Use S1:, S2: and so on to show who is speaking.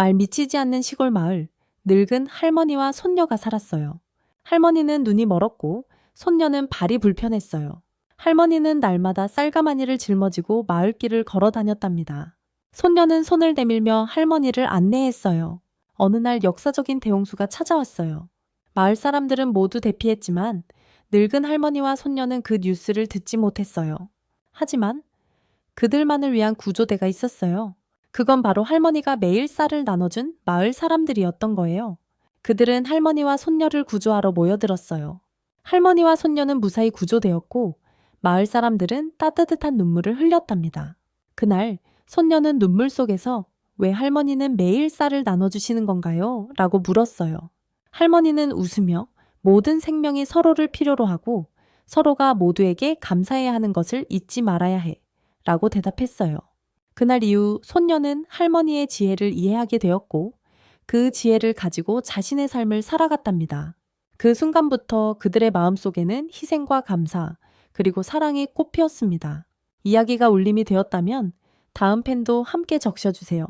S1: 말 미치지 않는 시골 마을, 늙은 할머니와 손녀가 살았어요. 할머니는 눈이 멀었고, 손녀는 발이 불편했어요. 할머니는 날마다 쌀가마니를 짊어지고 마을길을 걸어 다녔답니다. 손녀는 손을 내밀며 할머니를 안내했어요. 어느 날 역사적인 대홍수가 찾아왔어요. 마을 사람들은 모두 대피했지만 늙은 할머니와 손녀는 그 뉴스를 듣지 못했어요. 하지만 그들만을 위한 구조대가 있었어요. 그건 바로 할머니가 매일 쌀을 나눠준 마을 사람들이었던 거예요. 그들은 할머니와 손녀를 구조하러 모여들었어요. 할머니와 손녀는 무사히 구조되었고 마을 사람들은 따뜻한 눈물을 흘렸답니다. 그날 손녀는 눈물 속에서 왜 할머니는 매일 쌀을 나눠주시는 건가요? 라고 물었어요. 할머니는 웃으며 모든 생명이 서로를 필요로 하고 서로가 모두에게 감사해야 하는 것을 잊지 말아야 해. 라고 대답했어요. 그날 이후 손녀는 할머니의 지혜를 이해하게 되었고 그 지혜를 가지고 자신의 삶을 살아갔답니다. 그 순간부터 그들의 마음속에는 희생과 감사, 그리고 사랑이 꽃피었습니다. 이야기가 울림이 되었다면 다음 팬도 함께 적셔주세요.